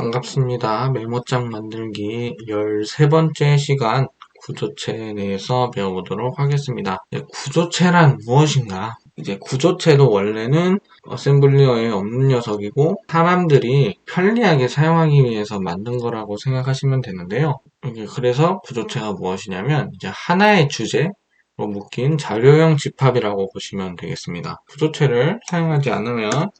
반갑습니다. 메모장 만들기 13번째 시간 구조체에 대해서 배워보도록 하겠습니다. 네, 구조체란 무엇인가? 이제 구조체도 원래는 어셈블리어에 없는 녀석이고 사람들이 편리하게 사용하기 위해서 만든 거라고 생각하시면 되는데요. 그래서 구조체가 무엇이냐면 이제 하나의 주제로 묶인 자료형 집합이라고 보시면 되겠습니다. 구조체를 사용하지 않으면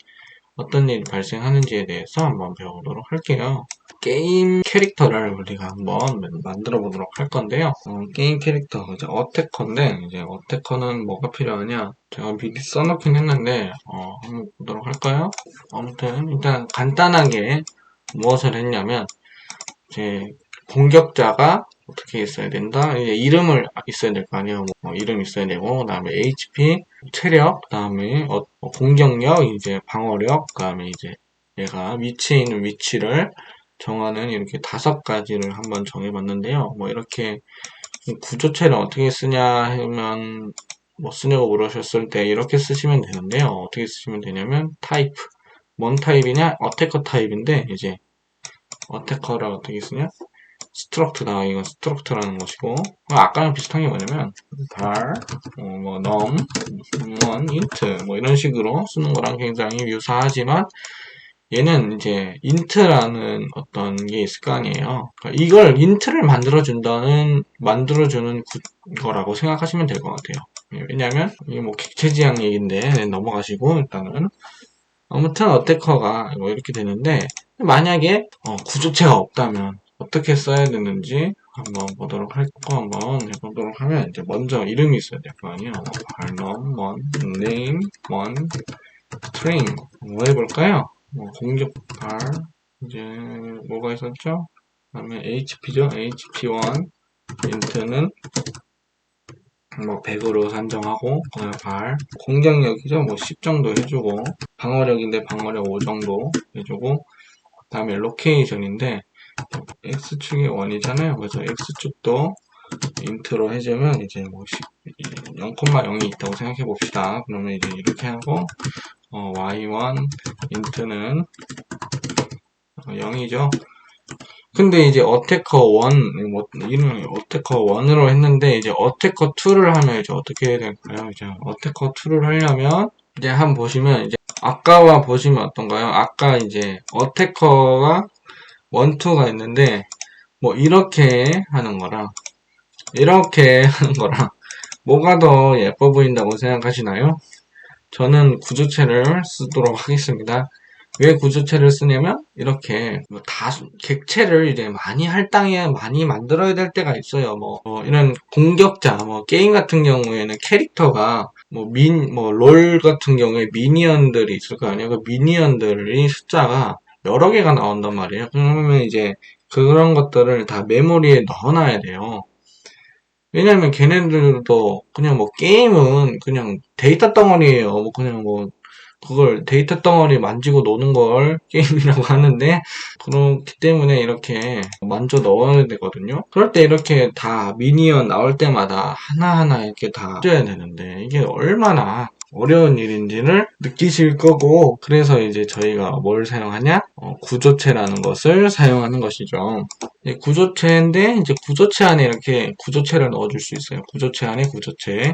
어떤 일이 발생하는지에 대해서 한번 배워보도록 할게요. 게임 캐릭터를 우리가 한번 만들어 보도록 할 건데요. 어, 게임 캐릭터 이제 어태커인데 이제 어태커는 뭐가 필요하냐? 제가 미리 써놓긴 했는데 어, 한번 보도록 할까요? 아무튼 일단 간단하게 무엇을 했냐면 이제 공격자가 어떻게 있어야 된다? 이름을 있어야 될 거 아니에요. 뭐 이름 있어야 되고, 그 다음에 HP, 체력, 그 다음에 어, 뭐 공격력, 이제 방어력, 그 다음에 이제 얘가 위치에 있는 위치를 정하는 이렇게 다섯 가지를 한번 정해봤는데요. 뭐 이렇게 구조체를 어떻게 쓰냐 하면 뭐 쓰냐고 물으셨을 때 이렇게 쓰시면 되는데요. 어떻게 쓰시면 되냐면 타입, 뭔 타입이냐? 어태커 타입인데 이제 어태커를 어떻게 쓰냐? 스트럭트다. 이건 스트럭트라는 것이고 어, 아까랑 비슷한 게 뭐냐면 발, 어, 뭐 넘, 원, 인트 뭐 이런 식으로 쓰는 거랑 굉장히 유사하지만 얘는 이제 인트라는 어떤 게 있을 거 아니에요. 그러니까 이걸 인트를 만들어준다는 만들어주는 거라고 생각하시면 될 것 같아요. 예, 왜냐하면 이게 뭐 객체지향 얘기인데 넘어가시고 일단은 아무튼 어태커가 뭐 이렇게 되는데 만약에 어, 구조체가 없다면 어떻게 써야 되는지 한번 보도록 할 거 한번 해보도록 하면 이제 먼저 이름이 있어야 될 거 아니에요. 발넘, 원, 네임, 원, 트레인 뭐 해볼까요? 뭐 공격 발 이제 뭐가 있었죠? 그 다음에 HP죠. HP1 인트는 뭐 100으로 산정하고 발 공격력이죠. 뭐 10 정도 해주고 방어력인데 방어력 5 정도 해주고 그 다음에 로케이션인데 x축이 1이잖아요. 그래서 x축도 인트로 해주면 이제 뭐 0,0이 있다고 생각해 봅시다. 그러면 이제 이렇게 하고 어, y1 인트는 0이죠. 근데 이제 어태커 1, 뭐, 이름이 어태커 1으로 했는데, 이제 어태커 2를 하면 이제 어떻게 해야 될까요? 이제 어태커 2를 하려면, 이제 한번 보시면, 이제 아까와 보시면 어떤가요? 아까 이제 어태커가 원투가 있는데 뭐 이렇게 하는 거랑 이렇게 하는 거랑 뭐가 더 예뻐 보인다고 생각하시나요? 저는 구조체를 쓰도록 하겠습니다. 왜 구조체를 쓰냐면 이렇게 뭐 다수 객체를 이제 많이 할당에 많이 만들어야 될 때가 있어요. 뭐, 뭐 이런 공격자 뭐 게임 같은 경우에는 캐릭터가 뭐민뭐롤 같은 경우에 미니언들이 있을 거 아니에요. 그 미니언들이 숫자가 여러 개가 나온단 말이에요. 그러면 이제 그런 것들을 다 메모리에 넣어놔야 돼요. 왜냐면 걔네들도 그냥 뭐 게임은 그냥 데이터 덩어리예요. 뭐 그냥 뭐 그걸 데이터 덩어리 만지고 노는 걸 게임이라고 하는데 그렇기 때문에 이렇게 만져 넣어야 되거든요. 그럴 때 이렇게 다 미니언 나올 때마다 하나하나 이렇게 다 써야 되는데 이게 얼마나 어려운 일인지를 느끼실 거고 그래서 이제 저희가 뭘 사용하냐 어, 구조체라는 것을 사용하는 것이죠 예, 구조체인데 이제 구조체 안에 이렇게 구조체를 넣어줄 수 있어요 구조체 안에 구조체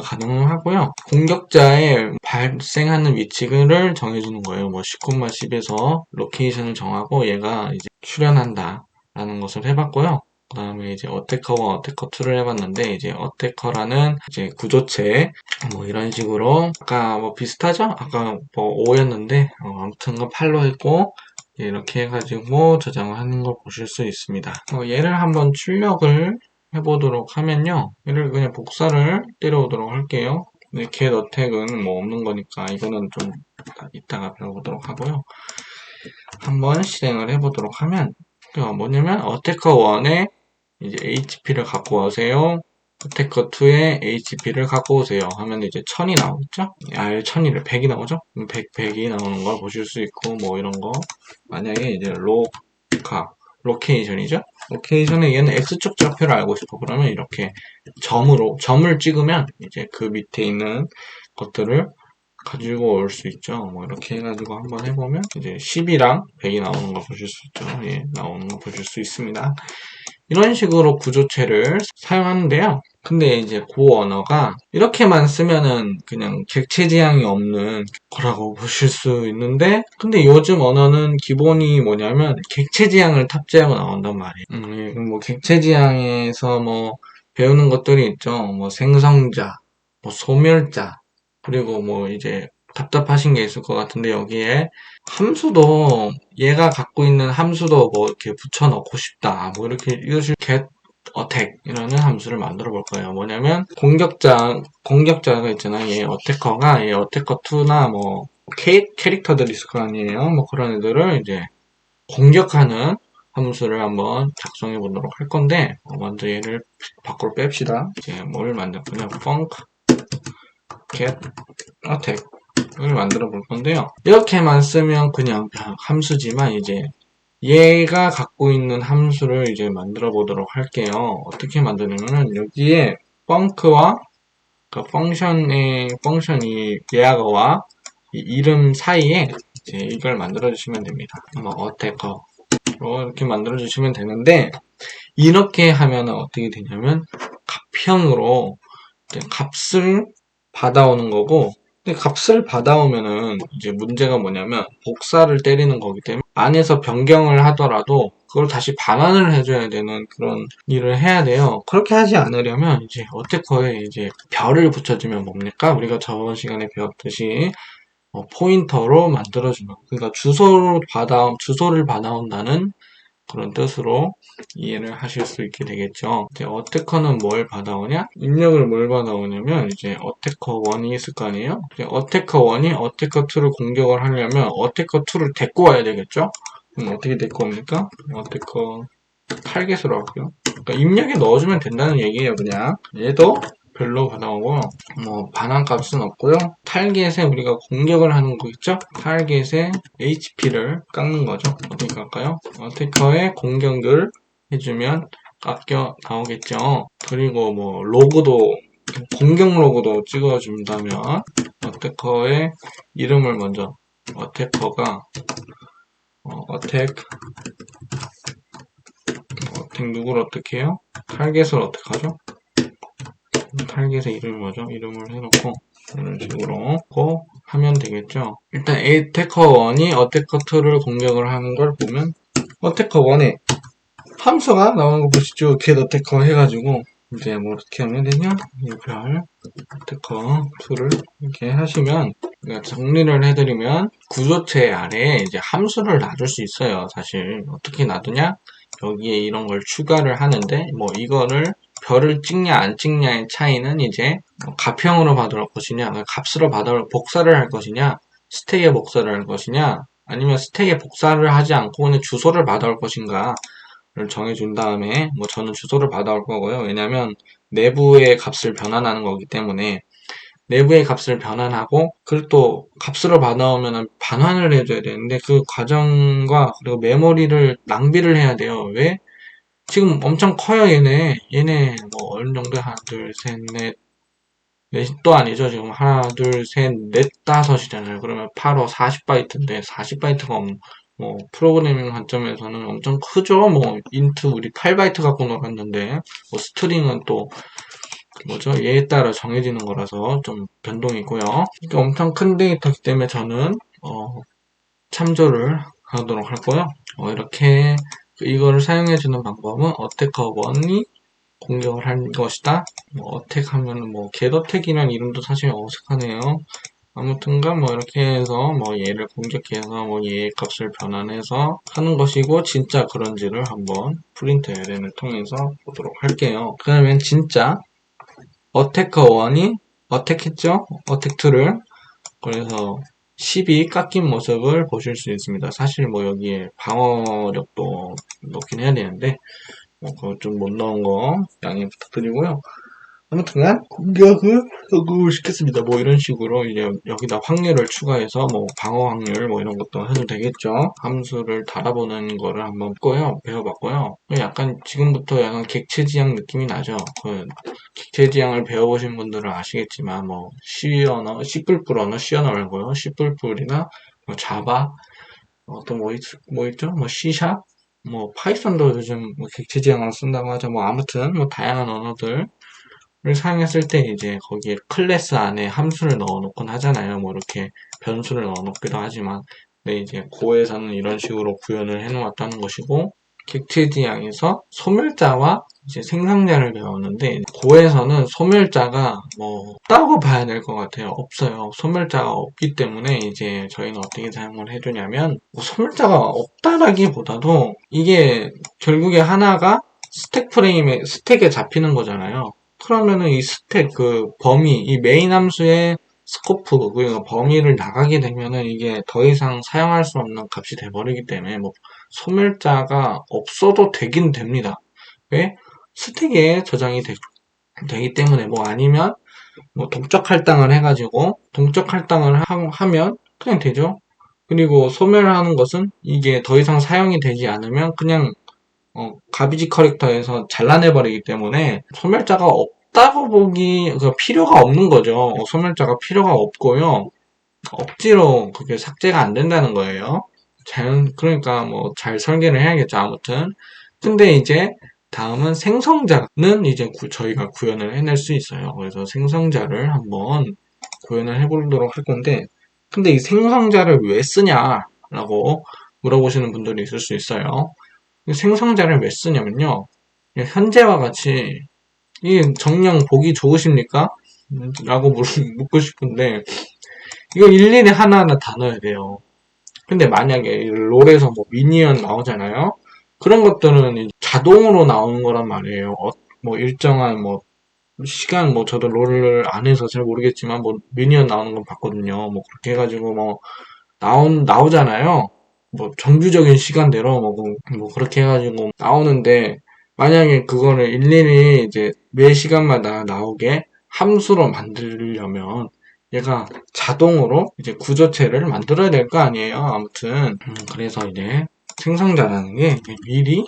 가능하고요. 공격자의 발생하는 위치를 정해주는 거예요. 뭐 10,10에서 로케이션을 정하고 얘가 이제 출현한다 라는 것을 해봤고요. 그 다음에 이제 어태커와 어태커2를 해봤는데 이제 어태커라는 이제 구조체 뭐 이런 식으로 아까 뭐 비슷하죠? 아까 뭐 5였는데 어, 아무튼 건 8로 했고 이렇게 해가지고 저장을 하는 걸 보실 수 있습니다. 어, 얘를 한번 출력을 해보도록 하면요. 얘를 그냥 복사를 때려오도록 할게요. 네, get 어택은 뭐 없는 거니까 이거는 좀 이따가 배워보도록 하고요. 한번 실행을 해보도록 하면 뭐냐면 어태커 1에 이제 HP를 갖고 오세요. 어태커 2에 HP를 갖고 오세요. 하면 이제 1000이 나오겠죠? R 1000이를 100이 나오죠? 100, 100이 나오는 걸 보실 수 있고 뭐 이런 거 만약에 이제 로카 로케이션이죠? 로케이션에 얘는 X축 좌표를 알고 싶어. 그러면 이렇게 점으로, 점을 찍으면 이제 그 밑에 있는 것들을 가지고 올 수 있죠. 뭐 이렇게 해가지고 한번 해보면 이제 10이랑 100이 나오는 거 보실 수 있죠. 예, 나오는 거 보실 수 있습니다. 이런 식으로 구조체를 사용하는데요. 근데 이제 고 언어가 이렇게만 쓰면은 그냥 객체 지향이 없는 거라고 보실 수 있는데 근데 요즘 언어는 기본이 뭐냐면 객체 지향을 탑재하고 나온단 말이에요. 음, 예, 뭐 객체 지향에서 뭐 배우는 것들이 있죠. 뭐 생성자, 뭐 소멸자, 그리고 뭐 이제 답답하신 게 있을 것 같은데 여기에 함수도 얘가 갖고 있는 함수도 뭐 이렇게 붙여 넣고 싶다. 뭐 이렇게 이것을 get attack이라는 함수를 만들어 볼 거예요. 뭐냐면 공격자 공격자가 있잖아요. 얘 어태커가 얘 어태커 2나 뭐 캐, 캐릭터들이 있을 거 아니에요. 뭐 그런 애들을 이제 공격하는 함수를 한번 작성해 보도록 할 건데 어, 먼저 얘를 밖으로 뺍시다. 이제 뭘 만들 거냐? func get attack 을 만들어 볼 건데요. 이렇게만 쓰면 그냥 함수지만 이제 얘가 갖고 있는 함수를 이제 만들어 보도록 할게요. 어떻게 만드냐면은 여기에 펑크와 그 펑션의 펑션이 얘하고와 이름 사이에 이제 이걸 만들어 주시면 됩니다. 뭐 어태커로 이렇게 만들어 주시면 되는데 이렇게 하면 어떻게 되냐면 값형으로 값을 받아오는 거고 근데 값을 받아오면은 이제 문제가 뭐냐면 복사를 때리는 거기 때문에 안에서 변경을 하더라도 그걸 다시 반환을 해줘야 되는 그런 일을 해야 돼요. 그렇게 하지 않으려면 이제 어태커에 이제 별을 붙여주면 뭡니까? 우리가 저번 시간에 배웠듯이 어, 포인터로 만들어주는 그러니까 주소를 받아 주소를 받아온다는 그런 뜻으로 이해를 하실 수 있게 되겠죠. 이제 어태커는 뭘 받아오냐? 입력을 뭘 받아오냐면 이제 어태커 1이 있을 거 아니에요? 어태커 1이 어태커 2를 공격을 하려면 어태커 2를 데리고 와야 되겠죠? 그럼 어떻게 데리고 옵니까? 어태커 타겟으로 할게요. 그러니까 입력에 넣어주면 된다는 얘기예요, 그냥. 얘도 별로 받아오고 뭐 반환 값은 없고요. 타겟에 우리가 공격을 하는 거겠죠? 타겟에 HP를 깎는 거죠. 어떻게 깎아요? 어태커의 공격을 해주면 깎여 나오겠죠. 그리고 뭐 로그도 공격 로그도 찍어준다면 어태커의 이름을 먼저 어태커가 어, 어택 어택 누구를 어떻게 해요? 타겟을 어떻게 하죠? 타겟의 이름이 뭐죠? 이름을 해놓고 이런 식으로 고 하면 되겠죠. 일단 에테커1이 어테커2를 공격을 하는 걸 보면 어테커1에 함수가 나오는 거 보시죠. get 어테커 해가지고 이제 뭐 어떻게 하면 되냐? 이별 어테커 2를 이렇게 하시면 그러니까 정리를 해드리면 구조체 아래에 이제 함수를 놔줄 수 있어요. 사실 어떻게 놔두냐? 여기에 이런 걸 추가를 하는데 뭐 이거를 별을 찍냐 안 찍냐의 차이는 이제 뭐 가평으로 받을 것이냐 값으로 받을 복사를 할 것이냐 스택에 복사를 할 것이냐 아니면 스택에 복사를 하지 않고 그냥 주소를 받아올 것인가를 정해준 다음에 뭐 저는 주소를 받아올 거고요 왜냐면 내부의 값을 변환하는 거기 때문에 내부의 값을 변환하고 그걸 또 값으로 받아오면 반환을 해줘야 되는데 그 과정과 그리고 메모리를 낭비를 해야 돼요 왜? 지금 엄청 커요, 얘네. 얘네, 뭐, 어느 정도? 하나, 둘, 셋, 넷. 넷도 아니죠. 지금 하나, 둘, 셋, 넷, 다섯이잖아요. 그러면 8호 40바이트인데, 40바이트가 뭐, 프로그래밍 관점에서는 엄청 크죠. 뭐, 인트 우리 8바이트 갖고 놀았는데, 뭐, 스트링은 또, 뭐죠? 얘에 따라 정해지는 거라서 좀 변동이 있고요. 그러니까 엄청 큰 데이터기 때문에 저는, 어, 참조를 하도록 할 거요. 어, 이렇게 이거를 사용해주는 방법은 어택커 1이 공격을 한 것이다. 뭐 어택 하면은 뭐 get어택이라는 이름도 사실 어색하네요. 아무튼간 뭐 이렇게 해서 뭐 얘를 공격해서 뭐 얘의 값을 변환해서 하는 것이고 진짜 그런지를 한번 프린트 LN을 통해서 보도록 할게요. 그러면 진짜 어택커 1이 어택했죠? 어택 2를 그래서 10이 깎인 모습을 보실 수 있습니다. 사실 뭐 여기에 방어력도 넣긴 해야 되는데 뭐 그거 좀 못 넣은 거 양해 부탁드리고요. 아무튼간 공격을 하고 싶겠습니다. 뭐 이런 식으로 이제 여기다 확률을 추가해서 뭐 방어 확률 뭐 이런 것도 해도 되겠죠. 함수를 달아보는 거를 한번 꺼요 배워봤고요. 약간 지금부터 약간 객체지향 느낌이 나죠. 그 객체지향을 배워보신 분들은 아시겠지만 뭐 C 언어, C++ 언어, C 언어 말고요. C++이나 뭐 자바 어떤 뭐, 있, 뭐 있죠? 뭐 C샵 뭐 파이썬도 요즘 뭐 객체지향으로 쓴다고 하죠. 뭐 아무튼 뭐 다양한 언어들 를 사용했을 때 이제 거기에 클래스 안에 함수를 넣어 놓곤 하잖아요. 뭐 이렇게 변수를 넣어 놓기도 하지만 근데 이제 고에서는 이런 식으로 구현을 해 놓았다는 것이고 객체지향에서 소멸자와 이제 생성자를 배웠는데 고에서는 소멸자가 뭐 없다고 봐야 될 것 같아요. 없어요. 소멸자가 없기 때문에 이제 저희는 어떻게 사용을 해주냐면 뭐 소멸자가 없다라기보다도 이게 결국에 하나가 스택 프레임에 스택에 잡히는 거잖아요. 그러면은 이 스택 그 범위 이 메인 함수의 스코프 그 범위를 나가게 되면은 이게 더 이상 사용할 수 없는 값이 돼버리기 때문에 뭐 소멸자가 없어도 되긴 됩니다. 왜 스택에 저장이 되, 기 때문에 뭐 아니면 뭐 동적 할당을 해가지고 동적 할당을 하, 면 그냥 되죠. 그리고 소멸하는 것은 이게 더 이상 사용이 되지 않으면 그냥 어, 가비지 커렉터에서 잘라내버리기 때문에 소멸자가 없다고 보기 그 필요가 없는 거죠. 어, 소멸자가 필요가 없고요. 억지로 그게 삭제가 안 된다는 거예요. 자연 그러니까 뭐 잘 설계를 해야겠죠. 아무튼 근데 이제 다음은 생성자는 이제 구, 저희가 구현을 해낼 수 있어요. 그래서 생성자를 한번 구현을 해보도록 할 건데 근데 이 생성자를 왜 쓰냐라고 물어보시는 분들이 있을 수 있어요. 생성자를 왜 쓰냐면요. 현재와 같이 이 정령 보기 좋으십니까? 라고 묻고 싶은데 이거 일일이 하나하나 다 넣어야 돼요. 근데 만약에 롤에서 뭐 미니언 나오잖아요. 그런 것들은 자동으로 나오는 거란 말이에요. 어, 뭐 일정한 뭐 시간 뭐 저도 롤을 안 해서 잘 모르겠지만 뭐 미니언 나오는 건 봤거든요. 뭐 그렇게 해가지고 뭐 나온 나오잖아요. 뭐 정규적인 시간대로 뭐, 뭐 그렇게 해가지고 나오는데 만약에 그거를 일일이 이제 매 시간마다 나오게 함수로 만들려면 얘가 자동으로 이제 구조체를 만들어야 될 거 아니에요. 아무튼 음, 그래서 이제 생성자라는 게 미리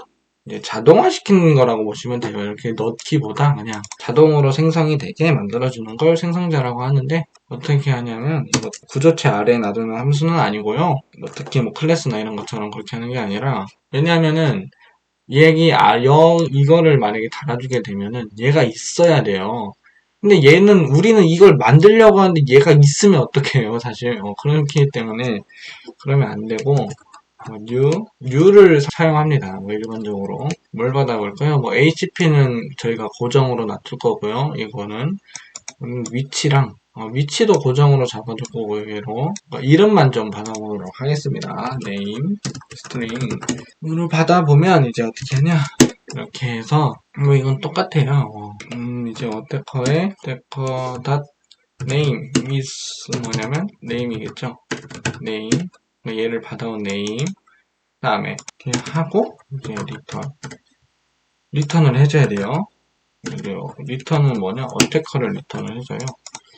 이제 자동화 시키는 거라고 보시면 돼요. 이렇게 넣기보다 그냥 자동으로 생성이 되게 만들어주는 걸 생성자라고 하는데 어떻게 하냐면 뭐 구조체 아래에 놔두는 함수는 아니고요. 뭐 특히 뭐 클래스나 이런 것처럼 그렇게 하는 게 아니라 왜냐하면은 얘기 아, 여, 이거를 만약에 달아주게 되면은 얘가 있어야 돼요. 근데 얘는 우리는 이걸 만들려고 하는데 얘가 있으면 어떡해요 사실 어, 그렇기 때문에 그러면 안 되고 뭐 new, new를 사용합니다. 뭐 일반적으로 뭘 받아볼까요? 뭐 HP는 저희가 고정으로 놔둘 거고요. 이거는 음, 위치랑 어, 위치도 고정으로 잡아줄 거고요. 얘로 어, 이름만 좀 받아보도록 하겠습니다. name, string으로 받아보면 이제 어떻게 하냐 이렇게 해서 뭐 이건 똑같아요. 어, 음, 이제 어테커에 어테커 name is 뭐냐면 name이겠죠. name 얘를 받아온 name 다음에 이렇게 하고 이제 리턴 리턴을 해줘야 돼요. 리턴은 뭐냐 어테커를 리턴을 해줘요.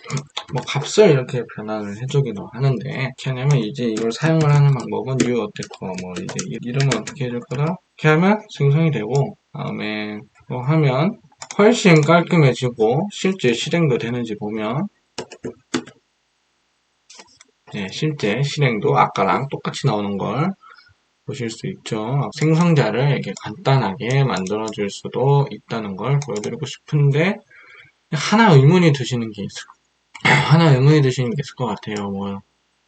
뭐 값을 이렇게 변환을 해주기도 하는데 하냐면 이제 이걸 사용을 하는 방법은 new 어테커 뭐 이제 이름을 어떻게 해줄 거다 이렇게 하면 생성이 되고 다음에 뭐 하면 훨씬 깔끔해지고 실제 실행도 되는지 보면 네, 실제 실행도 아까랑 똑같이 나오는 걸 보실 수 있죠. 생성자를 이렇게 간단하게 만들어 줄 수도 있다는 걸 보여드리고 싶은데 하나 의문이 드시는 게 있어요. 하나 의문이 드시는 게 있을 것 같아요. 뭐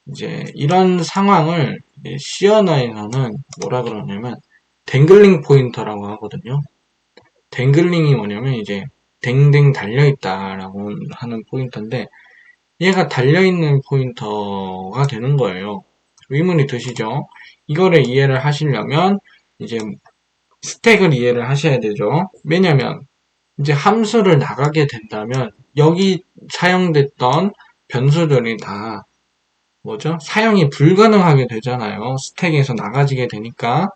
이제 이런 상황을 C 언어에서는 뭐라 그러냐면 댕글링 포인터라고 하거든요. 댕글링이 뭐냐면 이제 댕댕 달려있다라고 하는 포인터인데 얘가 달려있는 포인터가 되는 거예요. 의문이 드시죠? 이거를 이해를 하시려면 이제 스택을 이해를 하셔야 되죠. 왜냐면 이제 함수를 나가게 된다면 여기 사용됐던 변수들이 다 뭐죠? 사용이 불가능하게 되잖아요. 스택에서 나가지게 되니까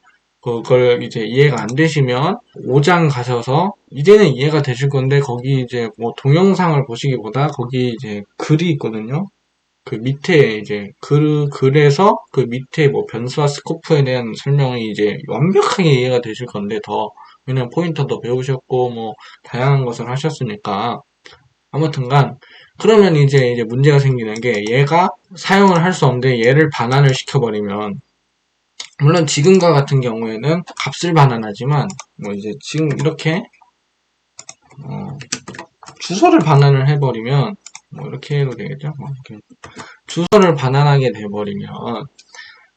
그걸 이제 이해가 안 되시면 5장 가셔서 이제는 이해가 되실 건데 거기 이제 뭐 동영상을 보시기보다 거기 이제 글이 있거든요. 그 밑에 이제 글, 글에서 그 밑에 뭐 변수와 스코프에 대한 설명이 이제 완벽하게 이해가 되실 건데 더 왜냐면 포인터도 배우셨고 뭐 다양한 것을 하셨으니까 아무튼간 그러면 이제 이제 문제가 생기는 게 얘가 사용을 할 수 없는데 얘를 반환을 시켜버리면 물론 지금과 같은 경우에는 값을 반환하지만 뭐 이제 지금 이렇게 어, 주소를 반환을 해버리면 뭐 이렇게 해도 되겠죠? 뭐 이렇게 주소를 반환하게 돼버리면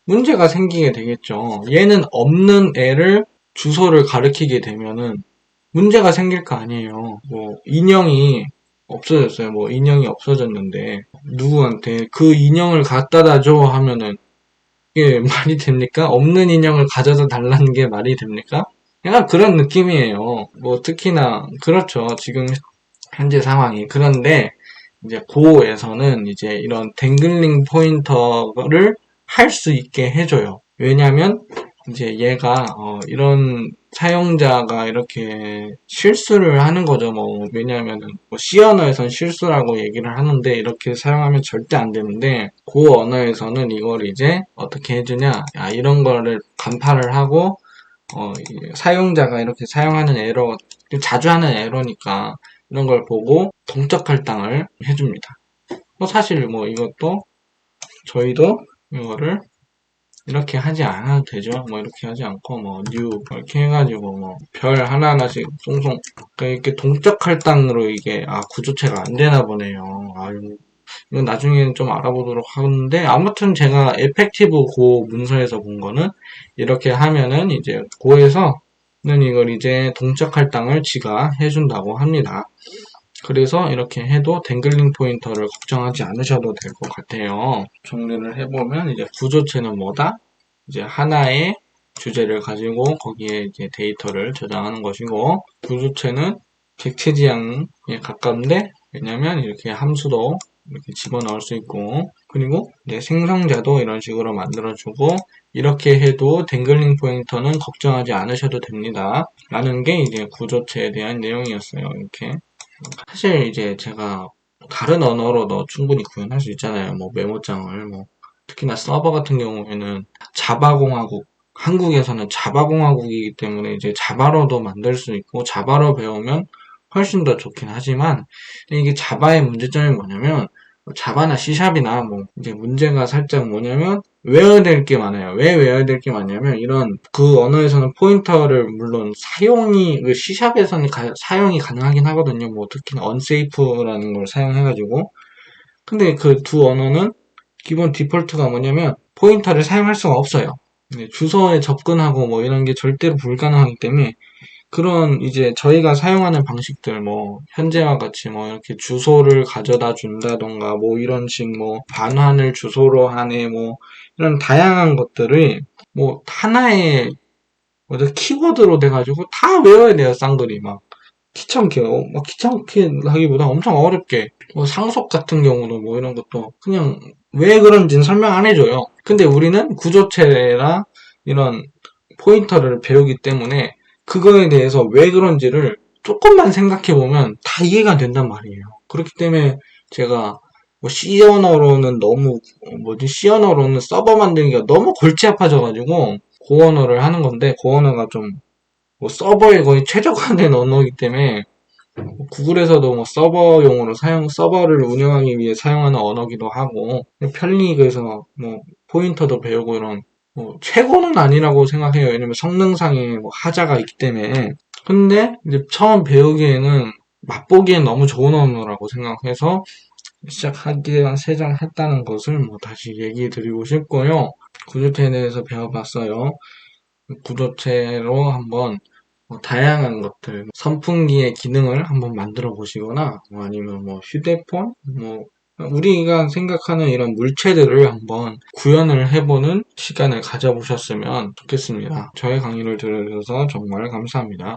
문제가 생기게 되겠죠. 얘는 없는 애를 주소를 가리키게 되면은 문제가 생길 거 아니에요. 뭐 인형이 없어졌어요. 뭐 인형이 없어졌는데 누구한테 그 인형을 갖다다 줘 하면은 이게 말이 됩니까? 없는 인형을 가져다 달라는 게 말이 됩니까? 약간 그런 느낌이에요. 뭐 특히나 그렇죠. 지금 현재 상황이 그런데 이제 고에서는 이제 이런 댕글링 포인터를 할 수 있게 해줘요. 왜냐면 이제 얘가 어, 이런 사용자가 이렇게 실수를 하는 거죠. 뭐 왜냐하면은 뭐 C 언어에선 실수라고 얘기를 하는데 이렇게 사용하면 절대 안 되는데 고 언어에서는 이걸 이제 어떻게 해주냐? 아, 이런 거를 간파를 하고 어, 이 사용자가 이렇게 사용하는 에러 자주 하는 에러니까 이런 걸 보고 동적 할당을 해줍니다. 뭐 사실 뭐 이것도 저희도 이거를 이렇게 하지 않아도 되죠. 뭐 이렇게 하지 않고 뭐 new 이렇게 해가지고 뭐 별 하나하나씩 송송 그러니까 이렇게 동적 할당으로 이게 아 구조체가 안 되나 보네요. 아 이건 나중에는 좀 알아보도록 하는데 아무튼 제가 에펙티브 고 문서에서 본 거는 이렇게 하면은 이제 고에서는 이걸 이제 동적 할당을 지가 해준다고 합니다. 그래서 이렇게 해도 댕글링 포인터를 걱정하지 않으셔도 될 것 같아요. 정리를 해보면 이제 구조체는 뭐다? 이제 하나의 주제를 가지고 거기에 이제 데이터를 저장하는 것이고 구조체는 객체 지향에 가까운데 왜냐면 이렇게 함수도 이렇게 집어넣을 수 있고 그리고 이제 생성자도 이런 식으로 만들어주고 이렇게 해도 댕글링 포인터는 걱정하지 않으셔도 됩니다. 라는 게 이제 구조체에 대한 내용이었어요. 이렇게 사실 이제 제가 다른 언어로도 충분히 구현할 수 있잖아요. 뭐 메모장을 뭐 특히나 서버 같은 경우에는 자바공화국 한국에서는 자바공화국이기 때문에 이제 자바로도 만들 수 있고 자바로 배우면 훨씬 더 좋긴 하지만 이게 자바의 문제점이 뭐냐면 자바나 C샵이나 뭐 이제 문제가 살짝 뭐냐면 외워야 될 게 많아요. 왜 외워야 될 게 많냐면 이런 그 언어에서는 포인터를 물론 사용이 그 C샵에서는 가, 사용이 가능하긴 하거든요. 뭐 특히나 unsafe라는 걸 사용해가지고 근데 그 두 언어는 기본 디폴트가 뭐냐면 포인터를 사용할 수가 없어요. 네, 주소에 접근하고 뭐 이런 게 절대로 불가능하기 때문에 그런 이제 저희가 사용하는 방식들 뭐 현재와 같이 뭐 이렇게 주소를 가져다 준다던가 뭐 이런 식 뭐 반환을 주소로 하네 뭐 이런 다양한 것들을 뭐 하나의 뭐죠 키워드로 돼가지고 다 외워야 돼요 쌍들이. 막 귀찮게 어, 막 귀찮게 하기보다 엄청 어렵게. 뭐 상속 같은 경우도 뭐 이런 것도 그냥 왜 그런지는 설명 안 해줘요. 근데 우리는 구조체나 이런 포인터를 배우기 때문에 그거에 대해서 왜 그런지를 조금만 생각해 보면 다 이해가 된단 말이에요. 그렇기 때문에 제가 뭐 C 언어로는 너무 뭐지 C 언어로는 서버 만들기가 너무 골치 아파져가지고 고 언어를 하는 건데 고 언어가 좀 뭐 서버에 거의 최적화된 언어이기 때문에 구글에서도 뭐 서버용으로 사용 서버를 운영하기 위해 사용하는 언어기도 하고 편리그에서 뭐 포인터도 배우고 이런 뭐 최고는 아니라고 생각해요. 왜냐면 성능상의 뭐 하자가 있기 때문에. 근데 이제 처음 배우기에는 맛보기엔 너무 좋은 언어라고 생각해서 시작하기 한 세 장 했다는 것을 뭐 다시 얘기해 드리고 싶고요. 구조체에 대해서 배워봤어요. 구조체로 한번 뭐 다양한 것들, 선풍기의 기능을 한번 만들어 보시거나, 뭐 아니면 뭐 휴대폰, 뭐 우리가 생각하는 이런 물체들을 한번 구현을 해보는 시간을 가져보셨으면 좋겠습니다. 저의 강의를 들어주셔서 정말 감사합니다.